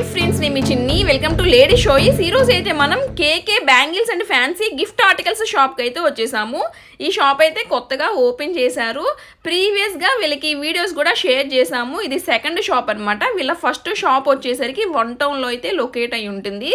Hi friends నేను మీ చిన్ని. Welcome to lady షోయిస్ ఈ అయితే మనం KK bangles and fancy gift articles షాప్కి అయితే వచ్చేసాము. ఈ షాప్ అయితే కొత్తగా ఓపెన్ చేశారు. ప్రీవియస్గా వీళ్ళకి వీడియోస్ కూడా షేర్ చేశాము. ఇది సెకండ్ షాప్ అన్నమాట. వీళ్ళ ఫస్ట్ షాప్ వచ్చేసరికి వన్ టౌన్లో అయితే లొకేట్ అయి ఉంటుంది.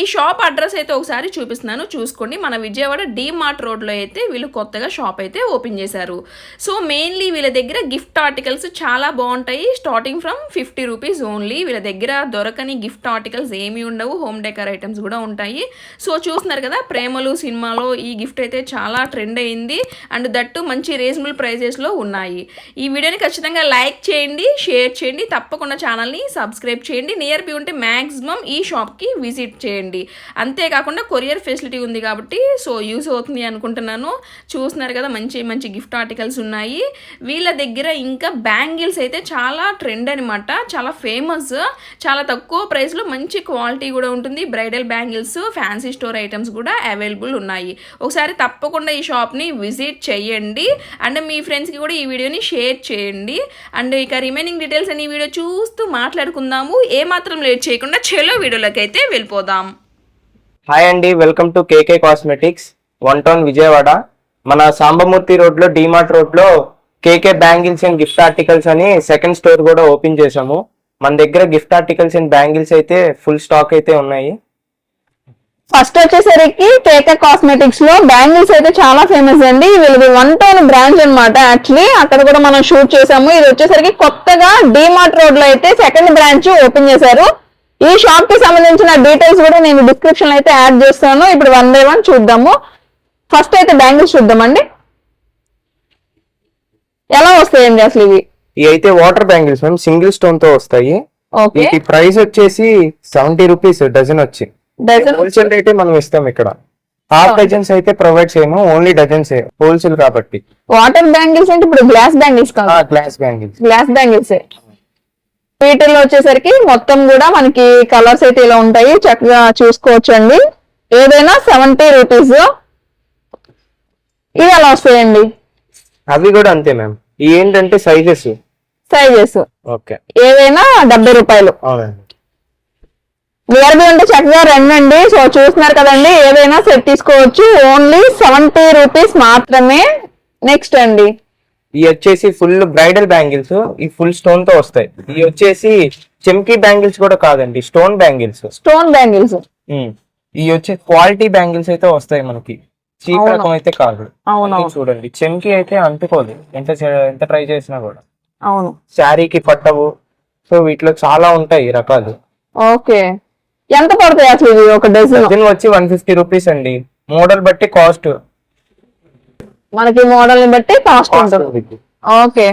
ఈ షాప్ అడ్రస్ అయితే ఒకసారి చూపిస్తున్నాను. చూసుకోండి. మన విజయవాడ డీ మార్ట్ రోడ్లో అయితే వీళ్ళు కొత్తగా షాప్ అయితే ఓపెన్ చేశారు. సో మెయిన్లీ వీళ్ళ దగ్గర గిఫ్ట్ ఆర్టికల్స్ చాలా బాగుంటాయి. Starting from fifty rupees only. వీళ్ళ దగ్గర దొరకని గిఫ్ట్ ఆర్టికల్స్ ఏమీ ఉండవు. హోమ్ డెకర్ ఐటమ్స్ కూడా ఉంటాయి. సో చూస్తున్నారు కదా ప్రేమలు సినిమాలో ఈ గిఫ్ట్ అయితే చాలా ట్రెండ్ అయింది. అండ్ దట్టు మంచి రీజనబుల్ ప్రైజెస్లో ఉన్నాయి. ఈ వీడియోని ఖచ్చితంగా లైక్ చేయండి షేర్ చేయండి. తప్పకుండా ఛానల్ని సబ్స్క్రైబ్ చేయండి. నియర్ బీ ఉంటే మ్యాక్సిమం ఈ షాప్కి విజిట్ చేయండి. అంతేకాకుండా కొరియర్ ఫెసిలిటీ ఉంది కాబట్టి సో యూస్ అవుతుంది అనుకుంటున్నాను. చూస్తున్నారు కదా మంచి మంచి గిఫ్ట్ ఆర్టికల్స్ ఉన్నాయి. వీళ్ళ దగ్గర ఇంకా బ్యాంగిల్స్ అయితే చాలా ట్రెండ్ అనమాట చాలా ఫేమస్. చాలా తక్కువ ప్రైస్లో మంచి క్వాలిటీ కూడా ఉంటుంది. Bridal bangles fancy store items కూడా అవైలబుల్ ఉన్నాయి. ఒకసారి తప్పకుండా ఈ షాప్ని విజిట్ చేయండి. అండ్ మీ ఫ్రెండ్స్కి కూడా ఈ వీడియోని షేర్ చేయండి. అండ్ ఇక రిమైనింగ్ డీటెయిల్స్ అని ఈ వీడియో చూస్తూ మాట్లాడుకుందాము. ఏమాత్రం లేట్ చేయకుండా చెలో వీడియోలోకి అయితే వెళ్ళిపోదాం. హాయ్ అండి welcome to KK cosmetics one town Vijayawada మన సాంబమూర్తి రోడ్లో డిమార్ట్ రోడ్లో KK bangles and gift articles అని సెకండ్ స్టోర్ కూడా ఓపెన్ చేసాము మన దగ్గర గిఫ్ట్ ఆర్టికల్స్ అండ్ బ్యాంగిల్స్ అయితే ఫుల్ స్టాక్ అయితే ఉన్నాయి. ఫస్ట్ వచ్చేసరికి కేకే కాస్మెటిక్స్లో బ్యాంగిల్స్ అయితే చాలా ఫేమస్ అండి. వీళ్ళది వన్ టౌన్ బ్రాంచ్ అన్నమాట. యాక్చువల్లీ అక్కడ కూడా మనం షూట్ చేసాము ఇది వచ్చేసరికి కొత్తగా డిమార్ట్ రోడ్లో అయితే సెకండ్ బ్రాంచ్ ఓపెన్ చేశారు. ఈ షాప్కి సంబంధించిన డీటెయిల్స్ కూడా నేను డిస్క్రిప్షన్లో అయితే యాడ్ చేస్తాను. ఇప్పుడు వన్ బై వన్ చూద్దాము. ఫస్ట్ అయితే బ్యాంగిల్స్ చూద్దామండి. ఎలా వస్తాయండి అసలు ఇవి? ఇవి అయితే వాటర్ బ్యాంగిల్స్ మ్యామ్ సింగిల్ స్టోన్తో వస్తాయి. ఓకే వీటి ప్రైస్ వచ్చేసి సెవెంటీ రూపీస్ డజన్ వచ్చి. డజన్ హోల్సేల్ రేటే మనం ఇస్తాం ఇక్కడ. హాఫ్ డజన్స్ అయితే ప్రొవైడ్ చేయము ఓన్లీ డజన్స్ హోల్సేల్ కాబట్టి. వాటర్ బ్యాంగిల్స్ అంటే ఇప్పుడు గ్లాస్ బ్యాంగిల్స్ కాదు. గ్లాస్ బ్యాంగిల్స్ గ్లాస్ బ్యాంగిల్స్ వీటిల్లో వచ్చేసరికి మొత్తం కూడా మనకి కలర్స్ అయితే ఇలా ఉంటాయి. చక్కగా చూసుకోవచ్చు అండి ఏదైనా సెవెంటీ రూపీస్ ఇవి ఎలా వస్తాయండి? అవి కూడా అంతే మ్యామ్ ఏంటంటే సైజెస్ సైజెస్ ఓకే. ఏదైనా డెబ్బై రూపాయలు. బై ఉంటే చక్కగా రండి సో చూస్తున్నారు కదండి ఏదైనా సెట్ తీసుకోవచ్చు. ఓన్లీ సెవెంటీ రూపీస్ మాత్రమే నెక్స్ట్ అండి. ఇవి వచ్చేసి ఫుల్ బ్రైడల్ బ్యాంగిల్స్ ఈ ఫుల్ స్టోన్తో వస్తాయి. ఇవి వచ్చేసి చెమ్కీ బ్యాంగిల్స్ కూడా కాదండి స్టోన్ బ్యాంగిల్స్ స్టోన్ బ్యాంగిల్స్ ఇవి వచ్చే క్వాలిటీ బ్యాంగిల్స్ అయితే వస్తాయి మనకి. చీప్. రకం అయితే కాదు. చూడండి చెమ్కీ అయితే అంటుకోదు. ఎంత ఎంత ట్రై చేసినా కూడా. అవును. శారీకి పట్టవు. సో వీటిలో చాలా ఉంటాయి ఈ రకాలు. ఓకే. ఎంత పడతాయి అసలు ఒక డజన్ వచ్చి వన్ ఫిఫ్టీ రూపీస్ అండి. మోడల్ బట్టి కాస్ట్ మనకి మోడల్ని బట్టి కాస్ట్ ఉంటుంది. ఓకే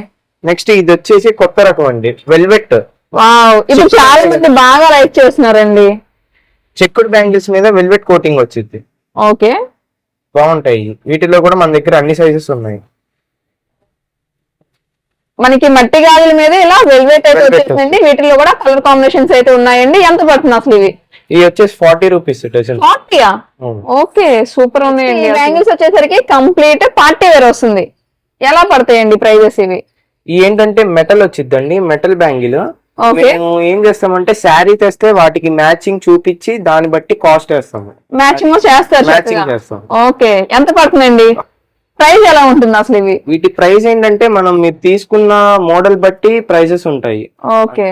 నెక్స్ట్ ఇది వచ్చేసి కొత్త రకం అండి. వెల్వెట్ వావ్ ఇప్పుడు చాలా మంది బాగా లైక్ చేస్తున్నారండి. చెక్కుడు బ్యాంగిల్స్ మీద వెల్వెట్ కోటింగ్ వచ్చింది. ఓకే బాగుంటాయి. వీటిలో కూడా మన దగ్గర అన్ని సైజెస్ ఉన్నాయి. మనకి మట్టి గాజుల మీద ఇలా వెల్వెట్ అయితే. వచ్చేసిందండి. వీటిలో కూడా కలర్ కాంబినేషన్స్ అయితే ఉన్నాయండి. ఎంత పడుతుంది అసలు ఇవి? ఇవి వచ్చేసి ఫార్టీ రూపీస్ ఫార్టీయా? ఓకే సూపర్ ఉన్నాయండి బ్యాంగిల్స్ వచ్చేసరికి కంప్లీట్ పార్టీ వేర్ వస్తుంది. ఎలా పడతాయండి ప్రైజెస్ ఇవి? ఏంటంటే మెటల్ వచ్చిద్దండి మెటల్ బ్యాంగిల్. ఓకే. మేము ఏం చేస్తామంటే శారీ తెస్తే వాటికి మ్యాచింగ్ చూపించి దాన్ని బట్టి కాస్ట్ వేస్తాము. మ్యాచింగ్ చేస్తారు మ్యాచింగ్. చేస్తాం ఓకే ఎంత పడుతుందండి? ప్రైస్ ఎలా ఉంటుంది అసలు ఇవి? వీటి ప్రైస్ ఏంటంటే మనం మీరు తీసుకున్న మోడల్ బట్టి ప్రైజెస్ ఉంటాయి. ఓకే.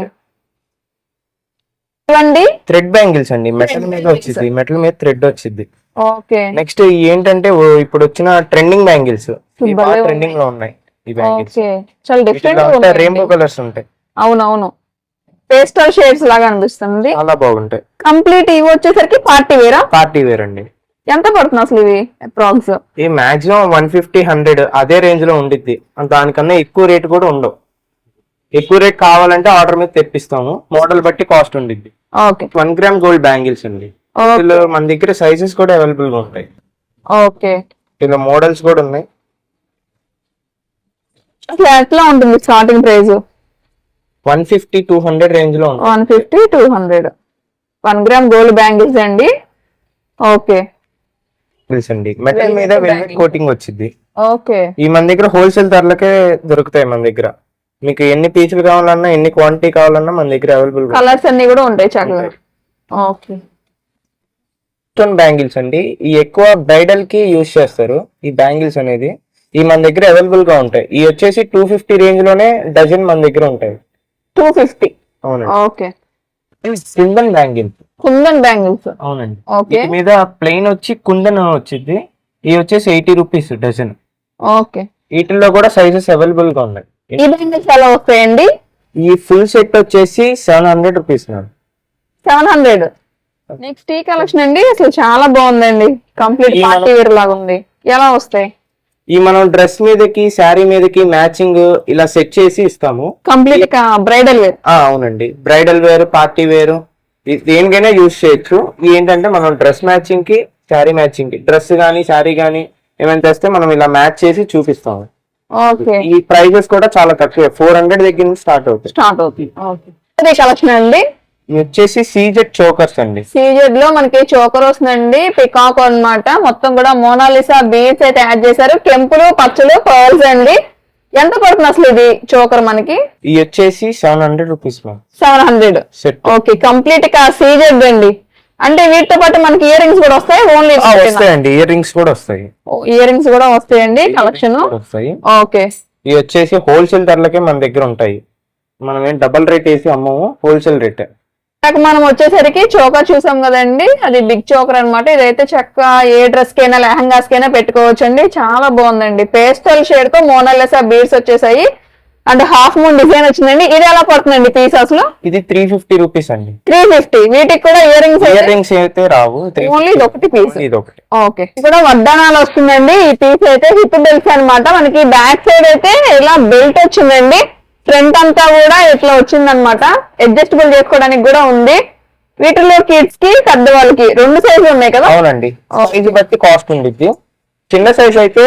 ఇవ్వండి థ్రెడ్ బ్యాంగిల్స్ అండి. మెటల్ మీద వచ్చింది మెటల్ మీద థ్రెడ్ వచ్చింది ఓకే నెక్స్ట్ ఏంటంటే ఇప్పుడు వచ్చిన ట్రెండింగ్ బ్యాంగిల్స్ ట్రెండింగ్లో ఉన్నాయి ఈ బ్యాంగిల్స్ చాలా డిఫరెంట్ రెయిన్బో కలర్స్ ఉంటాయి. అవునవును. పేస్టల్ షేడ్స్ లాగా అనిపిస్తుంది. చాలా బాగుంటాయి. కంప్లీట్ ఇవి వచ్చేసరికి పార్టీ వేరా పార్టీ వేర్ అండి. ఎంత పడుతుంది అసలు ఇవి? అప్రాక్స్ ఈ మాక్సిమం వన్ ఫిఫ్టీ హండ్రెడ్ అదే రేంజ్లో ఉండిద్ది. దానికన్నా ఎక్కువ రేట్ కూడా ఉండవు. ఎక్కువ రేట్ కావాలంటే ఆర్డర్ మీద తెప్పిస్తాము. మోడల్ బట్టి కాస్ట్ ఉండిద్ది. Okay. One gram gold bangles అండి. ఇందులో మన దగ్గర సైజెస్ కూడా అవైలబుల్గా ఉంటాయి. ఓకే. ఇందులో మోడల్స్ కూడా ఉన్నాయి. అసలు ఎట్లా ఉంటుంది starting price one fifty two hundred రేంజ్లో one fifty two hundred one gram gold bangles అండి. ఓకే. అండి. మెటల్ మీద వెల్వెట్ కోటింగ్ వచ్చింది ఓకే. ఈ మన దగ్గర హోల్సేల్ ధరలకే దొరుకుతాయి మన దగ్గర. మీకు ఎన్ని పీసులు కావాలన్నా ఎన్ని క్వాంటిటీ కావాలన్నా మన దగ్గర అవైలబుల్ కలర్స్ అన్ని కూడా ఉంటాయి చక్కగా ఓకే. స్టోన్ బ్యాంగిల్స్ అండి. ఈ ఎక్కువ బ్రైడల్కి యూజ్ చేస్తారు ఈ బ్యాంగిల్స్ అనేది. ఈ మన దగ్గర అవైలబుల్గా ఉంటాయి. ఈ వచ్చేసి టూ ఫిఫ్టీ రేంజ్లోనే డజన్ మన దగ్గర ఉంటాయి. టూ ఫిఫ్టీ అవునండి. Okay. Kundan bangle kundan bangles అవునండి. ఓకే. మీద ప్లెయిన్ వచ్చి కుందన్ వచ్చింది ఇవి వచ్చేసి ఎయిటీ రూపీస్ డజన్ ఓకే. వీటిల్లో కూడా సైజెస్ అవైలబుల్గా ఉన్నాయి. ఈ బ్యాంగిల్స్ ఎలా వస్తాయండి? ఈ ఫుల్ సెట్ వచ్చేసి seven hundred rupees ma'am. Seven hundred. Next ఈ కలెక్షన్ అండి అసలు చాలా బాగుందండి. కంప్లీట్ పార్టీ వేర్ లాగా ఉంది. ఎలా వస్తాయి? ఈ మనం డ్రెస్ మీదకి శారీ మీదకి మ్యాచింగ్ ఇలా సెట్ చేసి ఇస్తాము. Complete bridal wear? అవునండి. Bridal wear party wear. దేనికైనా యూజ్ చేయొచ్చు. ఏంటంటే మనం డ్రెస్ మ్యాచింగ్కి శారీ మ్యాచింగ్కి డ్రెస్ కానీ శారీ కానీ ఏమైనా తెస్తే మనం ఇలా మ్యాచ్ చేసి చూపిస్తాము. ఈ ప్రైజెస్ కూడా చాలా తక్కువే. ఫోర్ హండ్రెడ్ దగ్గర నుంచి స్టార్ట్ అవుతాయి. స్టార్ట్ అవుతుంది ఓకే ఇది కలెక్షన్ అండి? ఇవి వచ్చేసి సీజెడ్ చోకర్స్ అండి. సీజెడ్లో మనకి చోకర్ వస్తుందండి. పికాక్ అన్నమాట. మొత్తం కూడా మోనాలిసా బీడ్స్ అయితే యాడ్ చేశారు. కెంపులు పచ్చలు పర్ల్స్ అండి. ఎంత పడుతుంది అసలు ఇది చోకర్ మనకి? ఇవి వచ్చేసి seven hundred rupees seven hundred set okay కంప్లీట్గా సీజెడ్ అండి. అంటే వీటితో పాటు మనకి ఇయర్ రింగ్స్ కూడా వస్తాయి ఓన్లీ వస్తాయండి. ఇయర్ రింగ్స్ కూడా వస్తాయి. ఇయర్ రింగ్స్ కూడా వస్తాయండి కలెక్షన్ వస్తాయి. ఓకే. ఇవి వచ్చేసి హోల్సేల్ ధరలకే మన దగ్గర ఉంటాయి. మనం ఏం డబల్ రేట్ వేసి అమ్మము హోల్సేల్ రేట్ మనం వచ్చేసరికి చోకర్ చూసాం కదండి. అది బిగ్ చోకర్ అన్నమాట. ఇదైతే చక్క ఏ డ్రెస్ కైనా లెహంగాస్ కైనా పెట్టుకోవచ్చు అండి చాలా బాగుందండి. పేస్టల్ షేడ్తో మోనల్లెసా బీడ్స్ వచ్చేసాయి. అంటే హాఫ్ మూన్ డిజైన్ వచ్చిందండి. ఇది ఎలా పడుతుందండి పీస్ అసలు? ఇది త్రీ ఫిఫ్టీ రూపీస్ అండి. త్రీ ఫిఫ్టీ వీటికి కూడా ఇయర్ రింగ్స్ ఇయర్ రింగ్స్ అయితే రావు. ఓన్లీ ఇది ఒకటి పీస్ ఇది ఒకటి. ఓకే ఇక్కడ వడ్డానాలు వస్తుందండి. ఈ పీస్ అయితే హిప్ బెల్ట్స్ అన్నమాట. మనకి బ్యాక్ సైడ్ అయితే ఇలా బెల్ట్ వచ్చిందండి. ఫ్రంట్ అంతా కూడా ఇట్లా వచ్చిందనమాట అడ్జస్టబుల్ చేసుకోవడానికి కూడా ఉంది. వీటిలో కిడ్స్కి పెద్దవాళ్ళకి రెండు సైజులు ఉన్నాయి కదా? అవునండి. సైజ్ బట్టి కాస్ట్ ఉండిద్ది. చిన్న సైజ్ అయితే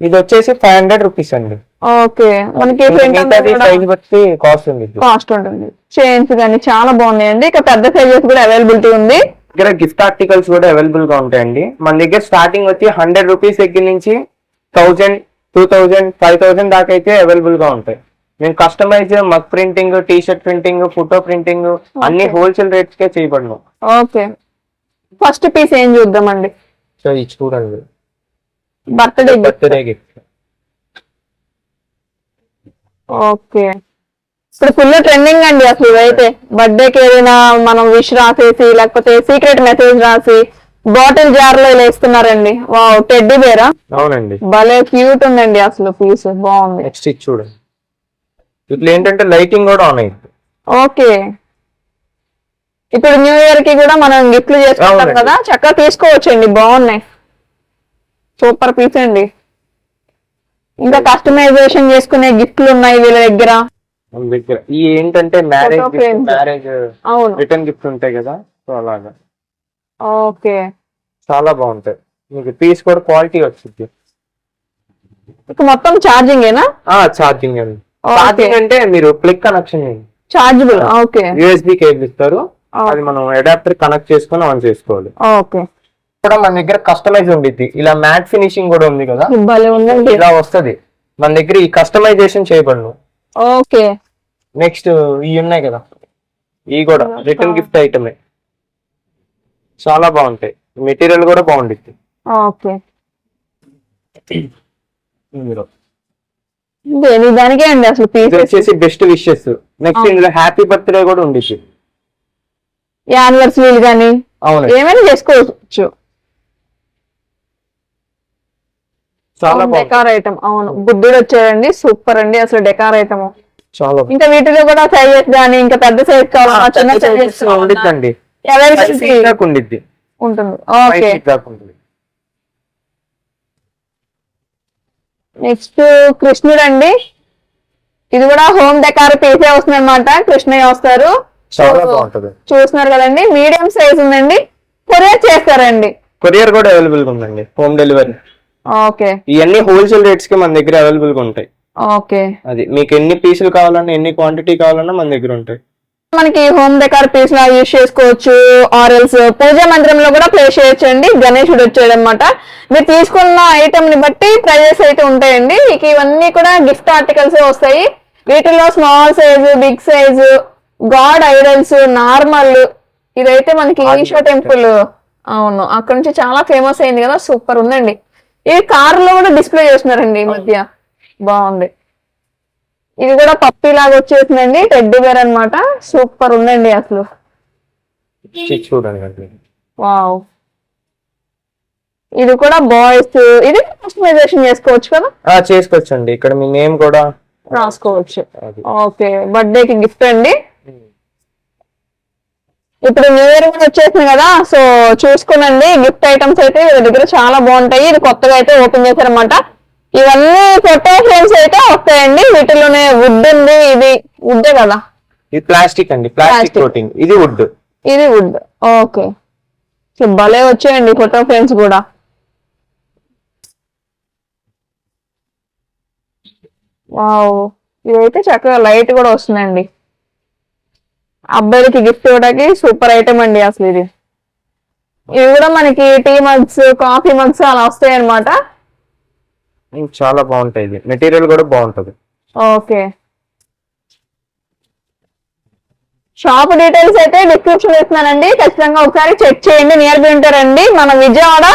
ఇది వచ్చేసి ఫైవ్ హండ్రెడ్ రూపీస్ అండి. ఓకే. మనకి సైజ్ బట్టి కాస్ట్ ఉండిద్ది కాస్ట్ ఉంటుంది. చైన్స్ కానీ చాలా బాగున్నాయండి. ఇక పెద్ద సైజెస్ కూడా అవైలబిలిటీ ఉంది. దగ్గర గిఫ్ట్ ఆర్టికల్స్ కూడా అవైలబుల్గా ఉంటాయండి. మన దగ్గర స్టార్టింగ్ వచ్చి హండ్రెడ్ రూపీస్ దగ్గర నుంచి thousand two thousand five thousand దాకా అయితే అవైలబుల్గా ఉంటాయి. మేము customize mug printing T shirt printing photo printing అన్ని హోల్సేల్ రేట్స్ కే చేయబడను. ఓకే. ఫస్ట్ పీస్ ఏం చూద్దామండి? సో ఇది చూడండి. బర్త్డే బర్త్డే గిఫ్ట్ ఓకే ఇప్పుడు ఫుల్ ట్రెండింగ్ అండి అసలు ఇవైతే బర్త్డేకి ఏదైనా మనం విష్ రాసేసి లేకపోతే సీక్రెట్ మెసేజ్ రాసి బాటిల్ జార్లో ఇలా ఇస్తున్నారండి. వావ్ టెడ్డీ బేరా అవునండి. భలే క్యూట్ ఉందండి అసలు పీస్ బాగుంది. నెక్స్ట్ ఇది చూడండి. ఇట్లా ఏంటంటే లైటింగ్ కూడా ఆన్ అయింది ఓకే ఇప్పుడు న్యూ ఇయర్కి కూడా మనం గిఫ్ట్లు చేసుకుంటాం. కదా చక్కగా తీసుకోవచ్చండి. బాగున్నాయి. సూపర్ పీస్ అండి. ఇంకా కస్టమైజేషన్ చేసుకునే గిఫ్ట్లు ఉన్నాయి వీళ్ళ దగ్గర. మన దగ్గర. ఈ ఏంటంటే మ్యారేజ్ అవును. రిటర్న్ గిఫ్ట్ ఉంటాయి కదా సో అలాగా. ఓకే. చాలా బాగుంటాయి. మీకు పీస్ కూడా క్వాలిటీ వచ్చింది ఇక మొత్తం ఛార్జింగ్ ఏనా ఛార్జింగ్ అండి. ఛార్జింగ్ అంటే మీరు plug connection chargeable okay. USB cable ఇస్తారు. అది మనం అడాప్టర్ కనెక్ట్ చేసుకొని ఆన్ చేసుకోవాలి. ఓకే. కూడా మన దగ్గర కస్టమైజ్ ఉండిద్ది. ఇలా మ్యాట్ ఫినిషింగ్ కూడా ఉంది కదా? ఇలా వస్తది. మన దగ్గర ఈ కస్టమైజేషన్ చేయబడను. ఓకే. నెక్స్ట్ ఇవి ఉన్నాయి కదా? ఇవి కూడా రిటర్న్ గిఫ్ట్ ఐటమే చాలా బాగుంటాయి. మెటీరియల్ కూడా బాగుండిద్ది. ఓకే. దానికే అండి అసలు ఇది వచ్చేసి బెస్ట్ విషెస్ నెక్స్ట్ ఇందులో హ్యాపీ బర్త్డే కూడా ఉండిద్ది. యానివర్సరీలు కానీ అవును ఏమైనా చేసుకోవచ్చు. చాలా డెకార్ ఐటమ్. అవును బుద్ధుడు వచ్చాడండి. సూపర్ అండి అసలు డెకార్ ఐటమ్. చాలా. ఇంకా వీటిలో కూడా సైజెస్ కానీ ఇంకా పెద్ద సైజ్ కావాలా చిన్న సైజెస్ ఉండిద్దండి. ఉండిద్ది. ఉంటుంది. ఓకే నెక్స్ట్ కృష్ణుడు అండి ఇది కూడా హోమ్ డెకార్ పీసే వస్తుంది అనమాట కృష్ణయ్య వస్తారు. చూస్తున్నారు కదండి. మీడియం సైజ్ ఉందండి. కొరియర్ చేస్తారండి. కొరియర్ కూడా అవైలబుల్ ఉందండి. Home delivery okay. ఇవన్నీ హోల్సేల్ రేట్స్కి మన దగ్గర అవైలబుల్గా ఉంటాయి. ఓకే. అది మీకు ఎన్ని పీసులు కావాలన్నా ఎన్ని క్వాంటిటీ కావాలన్నా మన దగ్గర ఉంటాయి. మనకి హోమ్ డెకార్ పీస్ లా యూజ్ చేసుకోవచ్చు ఆరల్స్ పూజా మందిరంలో కూడా ప్లేస్ చేయొచ్చు అండి గణేశుడు వచ్చాడు అనమాట మీరు తీసుకున్న ఐటమ్ని బట్టి ప్రైజెస్ అయితే ఉంటాయండి. ఇక ఇవన్నీ కూడా గిఫ్ట్ ఆర్టికల్స్ వస్తాయి. వీటిలో small size big size god idols normal ఇదైతే మనకి ఈషా టెంపుల్ అవును. అక్కడ నుంచి చాలా ఫేమస్ అయింది కదా. సూపర్ ఉందండి. ఇది కార్లో కూడా డిస్ప్లే చేస్తున్నారండి ఈ మధ్య. బాగుంది. ఇది కూడా పప్పి లాగా వచ్చేసిందండి టెడ్డీ బేర్ అన్నమాట. సూపర్ ఉందండి అసలు. చూడండి అండి. వావ్ ఇది కూడా బాయ్స్ ఇది కస్టమైజేషన్ చేసుకోవచ్చు కదా? ఆ, చేసుకోవచ్చండి. ఇక్కడ మీ నేమ్ కూడా రాసుకోవచ్చు. ఓకే బర్త్డే కి గిఫ్ట్ అండి. ఇప్పుడు న్యూ ఇయర్ వచ్చేసింది కదా సో చూసుకోనండి గిఫ్ట్ ఐటమ్స్ అయితే వీళ్ళ దగ్గర చాలా బాగుంటాయి. ఇది కొత్తగా అయితే ఓపెన్ చేశారన్నమాట. ఇవన్నీ ఫోటో ఫ్రేమ్స్ అయితే వస్తాయండి. వీటిలోనే వుడ్ ఉంది. ఇది వుడ్ కదా? ఇది ప్లాస్టిక్ అండి. ప్లాస్టిక్. కోటింగ్ ఇది వుడ్ ఇది వుడ్ ఓకే. సో భలే వచ్చాయండి ఫోటో ఫ్రేమ్స్ కూడా. వావ్ ఇదైతే చక్కగా లైట్ కూడా వస్తుందండి. అబ్బాయిలకి గిఫ్ట్ ఇవ్వడానికి సూపర్ ఐటమ్ అండి అసలు ఇది. ఇవి కూడా మనకి టీ మగ్స్ కాఫీ మగ్స్ అలా వస్తాయి అనమాట చాలా బాగుంటాయి ఇది. మెటీరియల్ కూడా బాగుంటది. ఓకే. షాప్ డీటెయిల్స్ అయితే డిస్క్రిప్షన్ ఇస్తున్నానండి. ఖచ్చితంగా ఒకసారి చెక్ చేయండి. నియర్ బై ఉంటారండి మన విజయవాడ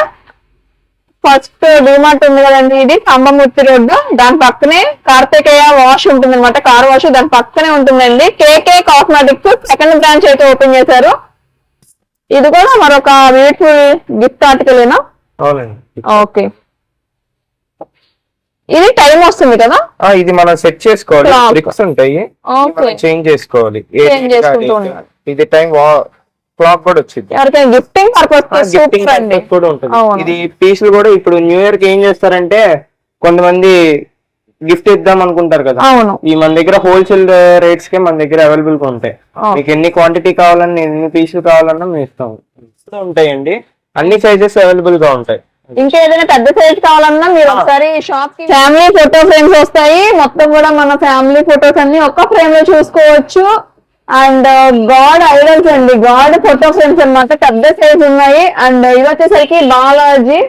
ఫస్ట్ డిమార్ట్ ఉంది కదండి ఇది కంబమూర్తి రోడ్డు. దాని పక్కనే కార్తికేయ వాష్ ఉంటుంది అనమాట కార్ వాష్ దాని పక్కనే ఉంటుందండి. కేకే కాస్మెటిక్స్ సెకండ్ బ్రాంచ్ అయితే ఓపెన్ చేశారు. ఇది కూడా మరొక బ్యూటిఫుల్ గిఫ్ట్ ఆర్టికల్ అవునండి. ఓకే. ఇది టైం వస్తుంది కదా? ఇది మనం సెట్ చేసుకోవాలి. ఉంటాయి. చేంజ్ చేసుకోవాలి. ఇది టైం క్లాక్ కూడా వచ్చింది. గిఫ్టింగ్ పర్పస్ కూడా ఉంటుంది. ఇది పీసులు కూడా ఇప్పుడు న్యూ ఇయర్కి ఏం చేస్తారంటే కొంతమంది గిఫ్ట్ ఇద్దాం అనుకుంటారు కదా. అవును. ఈ మన దగ్గర హోల్సేల్ రేట్స్ కే మన దగ్గర అవైలబుల్గా ఉంటాయి. మీకు ఎన్ని క్వాంటిటీ కావాలన్నా ఎన్ని పీసులు కావాలన్నా మేము ఇస్తాం. ఉంటాయండి. అన్ని సైజెస్ అవైలబుల్గా ఉంటాయి. ఇంకా ఏదైనా పెద్ద సైజ్ కావాలన్నా మీరు ఒకసారి షాప్కి ఫ్యామిలీ ఫోటో ఫ్రేమ్స్ వస్తాయి. మొత్తం కూడా మన ఫ్యామిలీ ఫోటోస్ అన్ని ఒక్క ఫ్రేమ్లో చూసుకోవచ్చు. అండ్ గాడ్ ఐడల్స్ అండి. గాడ్ ఫోటో ఫ్రేమ్స్ అన్నమాట పెద్ద సైజ్ ఉన్నాయి. అండ్ ఇది వచ్చేసరికి బాలాజీ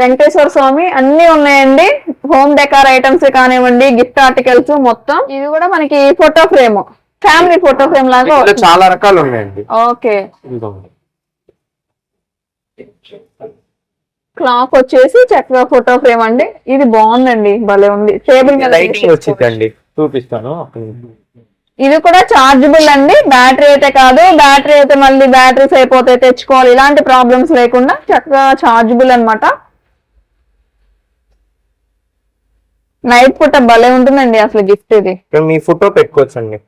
వెంకటేశ్వర స్వామి. అన్ని ఉన్నాయండి. హోమ్ డెకార్ ఐటమ్స్ కానివ్వండి గిఫ్ట్ ఆర్టికల్స్ మొత్తం. ఇది కూడా మనకి photo frame family photo frame లాగా. చాలా రకాలు ఉన్నాయండి. ఓకే. క్లాక్ వచ్చేసి చక్కగా ఫోటో ఫ్రేమ్ అండి. ఇది బాగుందండి. భలే ఉంది. టేబుల్ మీద లైటింగ్ వచ్చిందండి చూపిస్తాను. ఇది కూడా చార్జబుల్ అండి. బ్యాటరీ అయితే కాదు. బ్యాటరీ అయితే మళ్ళీ బ్యాటరీస్ అయిపోతే తెచ్చుకోవాలి. ఇలాంటి ప్రాబ్లమ్స్ లేకుండా చక్కగా చార్జబుల్ అన్నమాట. నైట్ పూట భలే ఉంటుందండి అసలు గిఫ్ట్ ఇది. మీ ఫోటో పెట్టుకోవచ్చండి.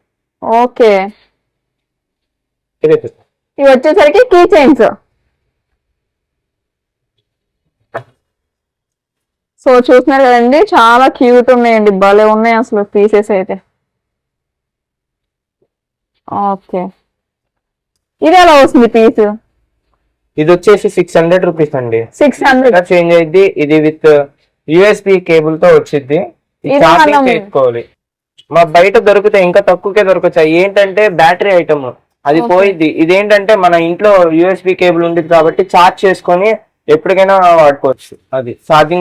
ఓకే. ఇవి వచ్చేసరికి కీ చైన్స్ సో చూస్తున్నారు కదండి చాలా క్యూట్ ఉన్నాయండి. భలే ఉన్నాయి అసలు పీసెస్ అయితే. ఓకే. ఇది ఎలా వస్తుంది పీస్? ఇది వచ్చేసి సిక్స్ హండ్రెడ్ రూపీస్ అండి. సిక్స్ హండ్రెడ్ చేంజ్ అయింది ఇది విత్ యూఎస్బి కేబుల్తో వచ్చింది చేసుకోవాలి. మా బయట దొరికితే ఇంకా తక్కువకే దొరకచ్చు ఏంటంటే బ్యాటరీ ఐటమ్. అది పోయిద్ది. ఇదేంటంటే మన ఇంట్లో యూఎస్బి కేబుల్ ఉంది కాబట్టి ఛార్జ్ చేసుకొని ఎప్పటికైనా వాడుకోవచ్చు. అది.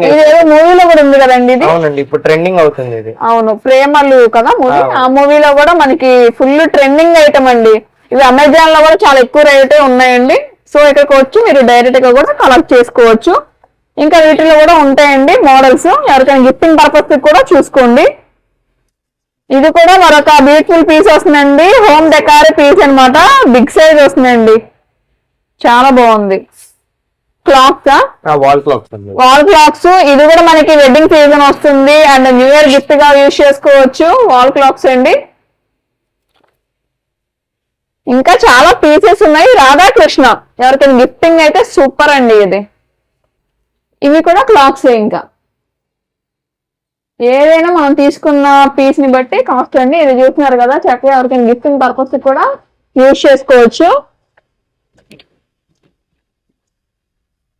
ఏదో మూవీలో కూడా ఉంది కదండి ఇది? అవునండి ఇప్పుడు ట్రెండింగ్ అవుతుంది ఇది. అవును ప్రేమలు కదా మూవీ? ఆ. మూవీలో కూడా మనకి ఫుల్ ట్రెండింగ్ ఐటమ్ అండి. ఇవి అమెజాన్లో కూడా చాలా ఎక్కువ రేటే ఉన్నాయండి. సో ఇక్కడికి వచ్చి మీరు డైరెక్ట్గా కూడా కలెక్ట్ చేసుకోవచ్చు. ఇంకా వీటిలో కూడా ఉంటాయండి మోడల్స్ ఎవరికైనా గిఫ్టింగ్ పర్పస్ కూడా చూసుకోండి. ఇది కూడా మరొక బ్యూటిఫుల్ పీస్ వస్తుందండి. హోమ్ డెకార్ పీస్ అన్నమాట. బిగ్ సైజ్ వస్తుందండి. చాలా బాగుంది. Clocks? Wall clocks wall clocks ఇది కూడా మనకి వెడ్డింగ్ సీజన్ వస్తుంది. అండ్ న్యూ ఇయర్ గిఫ్ట్గా యూజ్ చేసుకోవచ్చు. వాల్ క్లాక్స్ అండి. ఇంకా చాలా పీసెస్ ఉన్నాయి. రాధాకృష్ణ ఎవరికైనా గిఫ్టింగ్ అయితే సూపర్ అండి ఇది. ఇవి కూడా క్లాక్స్ ఇంకా. ఏదైనా మనం తీసుకున్న పీస్ని బట్టి కాస్ట్ అండి. ఇది చూస్తున్నారు కదా చక్కగా ఎవరికైనా గిఫ్టింగ్ పర్పస్ కూడా యూజ్ చేసుకోవచ్చు.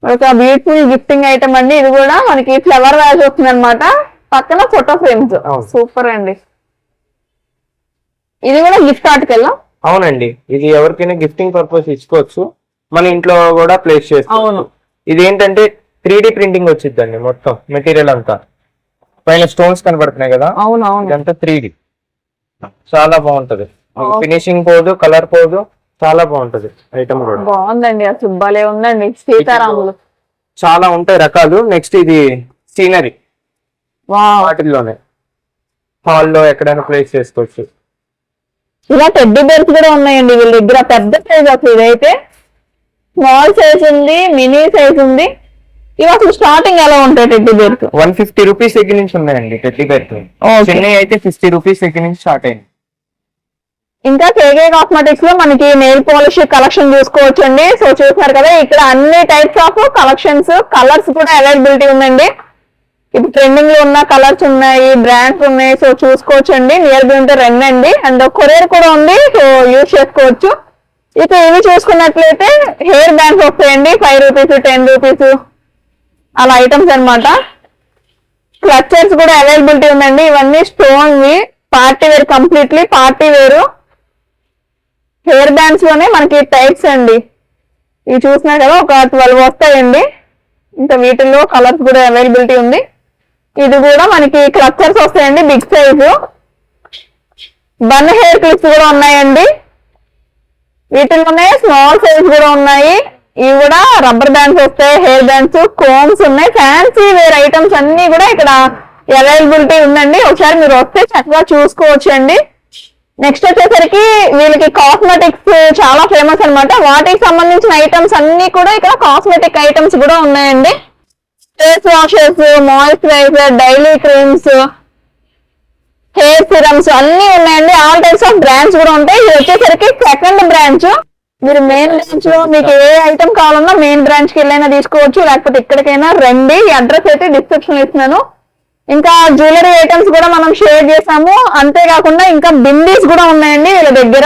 ఒక బ్యూటిఫుల్ గిఫ్టింగ్ ఐటమ్ అండి. ఇది కూడా మనకి ఫ్లవర్ వ్యాజ్ వస్తుంది అనమాట పక్కన ఫోటో ఫ్రేమ్స్. సూపర్ అండి. ఇది కూడా గిఫ్ట్ ఆర్టికల్ అవునండి. ఇది ఎవరికైనా గిఫ్టింగ్ పర్పస్ ఇచ్చుకోవచ్చు. మన ఇంట్లో కూడా ప్లేస్ అవును. చేసుకోవచ్చు. ఇది ఏంటంటే త్రీ డి ప్రింటింగ్ వచ్చిందండి మొత్తం మెటీరియల్ అంతా. పైన స్టోన్స్ కనబడుతున్నాయి కదా? అవును అవును ఇదంతా త్రీ డి చాలా బాగుంటది. ఫినిషింగ్ పోదు కలర్ పోదు. చాలా బాగుంటది ఐటమ్ కూడా. బాగుందండి అసలు భలే ఉందండి. సీతారాములు. చాలా ఉంటాయి రకాలు. నెక్స్ట్ ఇది సీనరీ వావ్. వాటిల్లోనే. హాల్లో ఎక్కడైనా ప్లేస్ చేసుకోవచ్చు. ఇలా టెడ్డీ బేర్స్ కూడా ఉన్నాయండి వీళ్ళ దగ్గర. పెద్ద సైజ్ అసలు ఇదైతే స్మాల్ సైజ్ ఉంది మినీ సైజ్ ఉంది. ఇవి అసలు స్టార్టింగ్ ఎలా ఉంటాయి teddy bears? One fifty rupees దగ్గర నుంచి ఉన్నాయండి టెడ్డీ బేర్ Okay. చెన్నై అయితే ఫిఫ్టీ రూపీస్ దగ్గర నుంచి స్టార్ట్ అయింది ఇంకా కేకే కాస్మెటిక్స్లో మనకి నెయిల్ పాలిష్ కలెక్షన్ చూసుకోవచ్చు అండి సో చూస్తున్నారు కదా ఇక్కడ అన్ని టైప్స్ ఆఫ్ కలెక్షన్స్ కలర్స్ కూడా అవైలబిలిటీ ఉందండి. ఇప్పుడు ట్రెండింగ్లో ఉన్న కలర్స్ ఉన్నాయి బ్రాండ్స్ ఉన్నాయి సో చూసుకోవచ్చు అండి నియర్ బై ఉంటే రెండు అండి. అండ్ కొరియర్ కూడా ఉంది సో యూజ్ చేసుకోవచ్చు. ఇక ఇవి చూసుకున్నట్లయితే హెయిర్ బ్యాండ్స్ వస్తాయండి. ఫైవ్ రూపీస్ టెన్ రూపీస్ అలా ఐటమ్స్ అన్నమాట. క్లచర్స్ కూడా అవైలబిలిటీ ఉందండి. ఇవన్నీ స్టోన్ వి. Party wear completely party wear hair బ్యాండ్స్లోనే మనకి టైప్స్ అండి. ఇవి చూసినా కదా ఒక ట్వెల్వ్ వస్తాయండి. ఇంకా వీటిల్లో కలర్స్ కూడా అవైలబిలిటీ ఉంది. ఇది కూడా మనకి క్లచర్స్ వస్తాయండి big size. Bun hair clips కూడా ఉన్నాయండి. వీటిలోనే స్మాల్ సైజ్ కూడా ఉన్నాయి. ఇవి కూడా రబ్బర్ బ్యాండ్స్ వస్తాయి హెయిర్ బ్యాండ్స్ కోమ్స్ ఉన్నాయి. ఫ్యాన్సీ వేర్ ఐటమ్స్ అన్ని కూడా ఇక్కడ అవైలబిలిటీ ఉందండి. ఒకసారి మీరు వస్తే చక్కగా చూసుకోవచ్చు అండి నెక్స్ట్ వచ్చేసరికి వీళ్ళకి కాస్మెటిక్స్ చాలా ఫేమస్ అన్నమాట. వాటికి సంబంధించిన ఐటమ్స్ అన్ని కూడా ఇక్కడ కాస్మెటిక్ ఐటమ్స్ కూడా ఉన్నాయండి. Face washes moisturizer daily creams hair serums అన్ని ఉన్నాయండి. ఆల్ టైప్స్ ఆఫ్ బ్రాండ్స్ కూడా ఉంటాయి. ఇది వచ్చేసరికి సెకండ్ బ్రాంచ్ మీరు మెయిన్ బ్రాంచ్లో మీకు ఏ ఐటమ్ కావాలన్నా మెయిన్ బ్రాంచ్కి వెళ్ళైనా తీసుకోవచ్చు. లేకపోతే ఇక్కడికైనా రండి. అడ్రస్ అయితే డిస్క్రిప్షన్ ఇస్తున్నాను. ఇంకా జ్యువెలరీ ఐటమ్స్ కూడా మనం షేర్ చేసాము. అంతేకాకుండా ఇంకా బిందీస్ కూడా ఉన్నాయండి వీళ్ళ దగ్గర.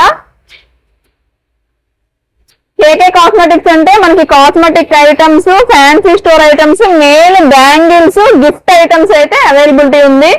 కేకే కాస్మెటిక్స్ అంటే మనకి cosmetic items fancy store items main bangles gift items అయితే అవైలబిలిటీ ఉంది.